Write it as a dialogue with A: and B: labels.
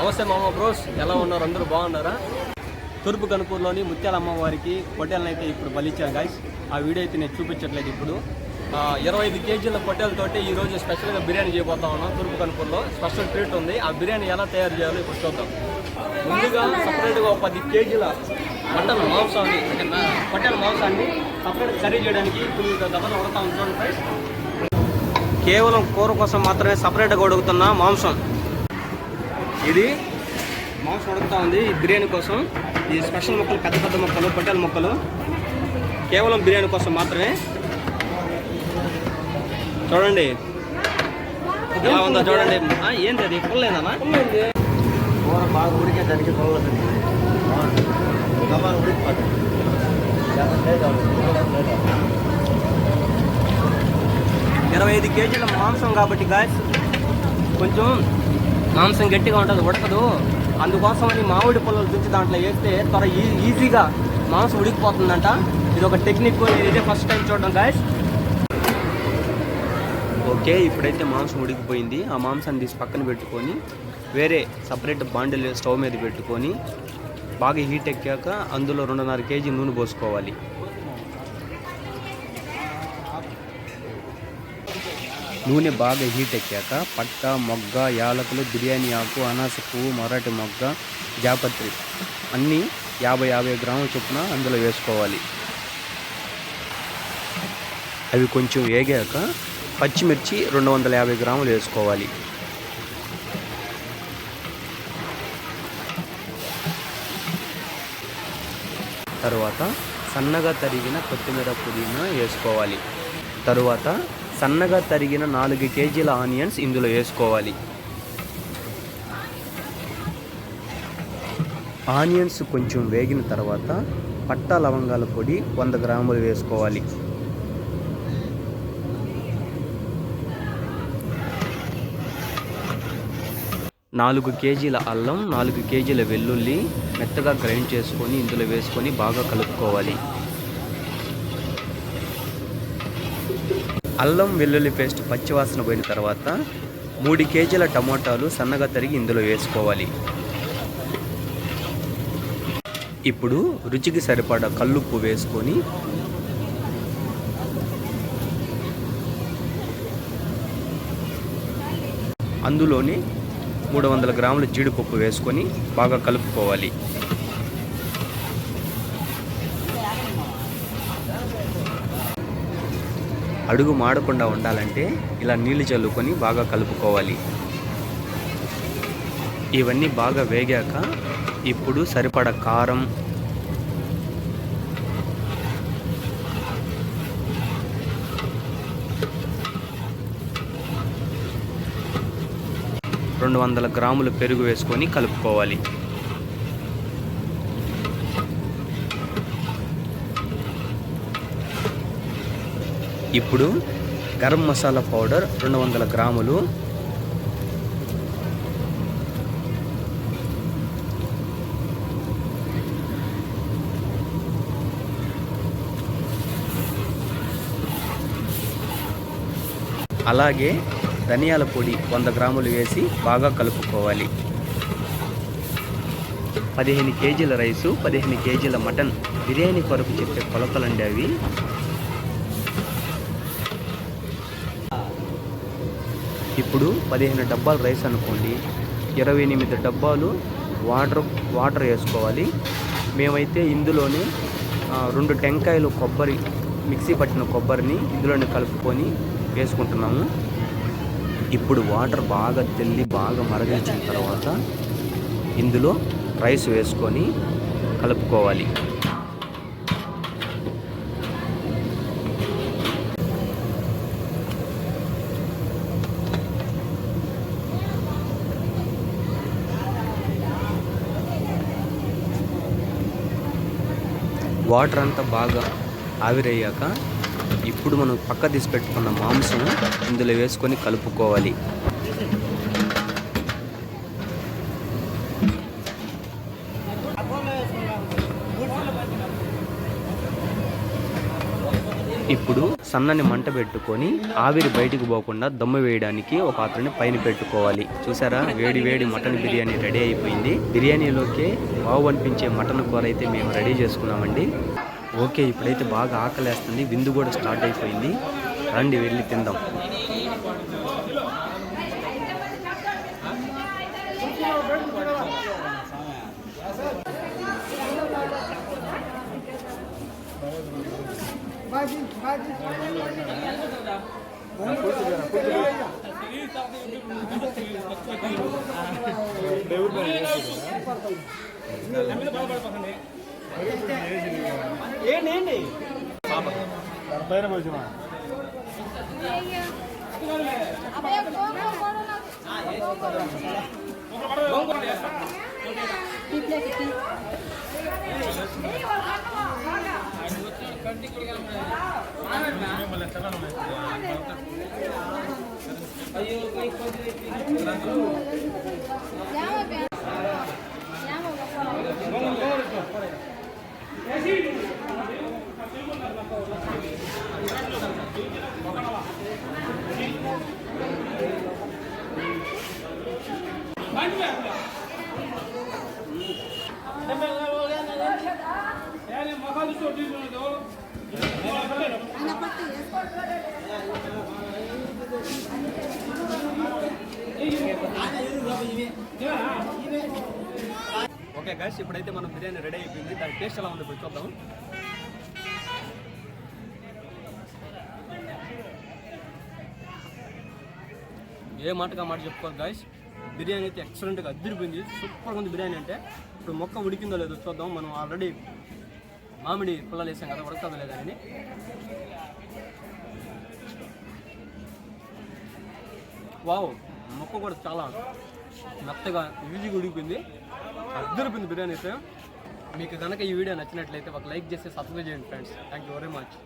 A: నమస్తే మామ బ్రోస్. ఎలా ఉన్నారు? అందరూ బాగున్నారా? తూర్పు కనుపూర్లోని ముత్యాల అమ్మవారికి పొట్టేలను అయితే ఇప్పుడు బలిచ్చాను గాయస్ ఆ వీడియో అయితే నేను చూపించట్లేదు ఇప్పుడు. ఇరవై ఐదు కేజీల పొట్టేలతోటి ఈ రోజు స్పెషల్గా బిర్యానీ చేయబోతా ఉన్నాం తూర్పు కనుపూర్లో. స్పెషల్ ట్రీట్ ఉంది. ఆ బిర్యానీ ఎలా తయారు చేయాలో ఇప్పుడు చూద్దాం. ముందుగా సపరేట్గా ఒక పది కేజీల మటన్ మాంసాన్ని అంటే పొట్టేల మాంసాన్ని సపరేట్ కర్రీ చేయడానికి ఇప్పుడు దెబ్బలు ఉడతా ఉంటాను కేవలం కూర కోసం మాత్రమే సపరేట్గా ఉడుకుతున్న మాంసం. ఇది మాంసం ఉడుకుతా ఉంది. ఈ బిర్యానీ కోసం ఈ స్పెషల్ ముక్కలు పెద్ద పెద్ద ముక్కలు పొట్టెల ముక్కలు కేవలం బిర్యానీ కోసం మాత్రమే. చూడండి. ఎలా ఉందో చూడండి. ఏంది అది? పుల్లేదన్నా
B: కూర బాగా ఉడికే దానికి
A: ఇరవై ఐదు కేజీల మాంసం కాబట్టి గాయస్ కొంచెం మాంసం గట్టిగా ఉంటుంది ఉడకదు. అందుకోసమని మామిడి పొలాలు దుంచి దాంట్లో వేస్తే త్వర ఈ- ఈజీగా మాంసం ఉడికిపోతుందంట. ఇది ఒక టెక్నిక్ ఇదే ఫస్ట్ టైం చూడడం గాయస్ ఓకే ఇప్పుడైతే మాంసం ఉడికిపోయింది. ఆ మాంసాన్ని తీసి పక్కన పెట్టుకొని వేరే సపరేట్ బాండిల్ స్టవ్ మీద పెట్టుకొని బాగా హీట్ ఎక్కాక అందులో రెండున్నర కేజీ నూనె పోసుకోవాలి. నూనె బాగా హీట్ ఎక్కాక పట్ట మొగ్గ యాలకులు బిర్యానీ ఆకు అనాస పువ్వు మరాఠీ మొగ్గ జాపత్రి అన్నీ యాభై యాభై గ్రాముల చొప్పున అందులో వేసుకోవాలి. అవి కొంచెం వేగాక పచ్చిమిర్చి రెండు వందల యాభై గ్రాములు వేసుకోవాలి. తరువాత సన్నగా తరిగిన కొత్తిమీర పుదీనా వేసుకోవాలి. తరువాత సన్నగా తరిగిన నాలుగు కేజీల ఆనియన్స్ ఇందులో వేసుకోవాలి. ఆనియన్స్ కొంచెం వేగిన తర్వాత పట్టా లవంగాల పొడి వంద గ్రాములు వేసుకోవాలి. నాలుగు కేజీల అల్లం నాలుగు కేజీల వెల్లుల్లి మెత్తగా గ్రైండ్ చేసుకొని ఇందులో వేసుకొని బాగా కలుపుకోవాలి. అల్లం వెల్లుల్లి పేస్ట్ పచ్చివాసన పోయిన తర్వాత మూడు కేజీల టమోటాలు సన్నగా తరిగి ఇందులో వేసుకోవాలి. ఇప్పుడు రుచికి సరిపడా కల్లుప్పు వేసుకొని అందులోనే మూడు వందల గ్రాముల జీడిపప్పు వేసుకొని బాగా కలుపుకోవాలి. అడుగు మాడకుండా ఉండాలంటే ఇలా నీళ్ళు చల్లుకొని బాగా కలుపుకోవాలి. ఇవన్నీ బాగా వేగాక ఇప్పుడు సరిపడ కారం రెండు వందల గ్రాములు పెరుగు వేసుకొని కలుపుకోవాలి. ఇప్పుడు గరం మసాలా పౌడర్ రెండు వందల గ్రాములు. అలాగే ధనియాల పొడి వంద గ్రాములు వేసి బాగా కలుపుకోవాలి. పదిహేను కేజీల రైసు పదిహేను కేజీల మటన్. బిర్యానీ కొరకు చెప్పే కొలతలండి అవి. ఇప్పుడు పదిహేను డబ్బాలు రైస్ అనుకోండి. ఇరవై ఎనిమిది డబ్బాలు వాటర్ వాటర్ వేసుకోవాలి. మేమైతే ఇందులోనే రెండు టెంకాయలు కొబ్బరి మిక్సీ పట్టిన కొబ్బరిని ఇందులోనే కలుపుకొని వేసుకుంటున్నాము. ఇప్పుడు వాటర్ బాగా తెల్లి బాగా మరగించిన తర్వాత ఇందులో రైస్ వేసుకొని కలుపుకోవాలి. వాటర్ అంతా బాగా ఆవిరయ్యాక ఇప్పుడు మనం పక్క తీసి పెట్టుకున్న మాంసం ఇందులో వేసుకొని కలుపుకోవాలి.
C: ఇప్పుడు సన్నని మంట పెట్టుకొని ఆవిరి బయటికి పోకుండా దమ్ము వేయడానికి ఒక పాత్రని పైన పెట్టుకోవాలి. చూసారా? వేడి వేడి మటన్ బిర్యానీ రెడీ అయిపోయింది. బిర్యానీలోకి బాగు అనిపించే మటన్ కూర అయితే మేము రెడీ చేసుకున్నామండి. ఓకే ఇప్పుడైతే బాగా ఆకలేస్తుంది. విందు కూడా స్టార్ట్ అయిపోయింది. రండి వెళ్ళి తిందాం. ఏంటి
D: పైన పోసిన
C: ఓకే గైస్ ఇప్పుడైతే మనం బిర్యానీ రెడీ అయిపోయింది. దాని టేస్ట్ ఎలా ఉంది ఇప్పుడు చూద్దాం. ఏ మాటగా మాట చెప్పుకోవాలి గాయస్ బిర్యానీ అయితే ఎక్సలెంట్గా అద్దరిపోయింది. సూపర్గా ఉంది బిర్యానీ అంటే. ఇప్పుడు మొక్క ఉడికిందో లేదో చూద్దాం. మనం ఆల్రెడీ మామిడి పుల్లలు వేసాం కదా ఉడకదో లేదని వావ్ మొక్క కూడా చాలా మెత్తగా ఈజీగా ఉడికిపోయింది. అద్దరిపోయింది బిర్యానీ అయితే. మీకు కనుక ఈ వీడియో నచ్చినట్లయితే ఒక లైక్ చేసి సబ్స్క్రైబ్ చేయండి friends thank you very much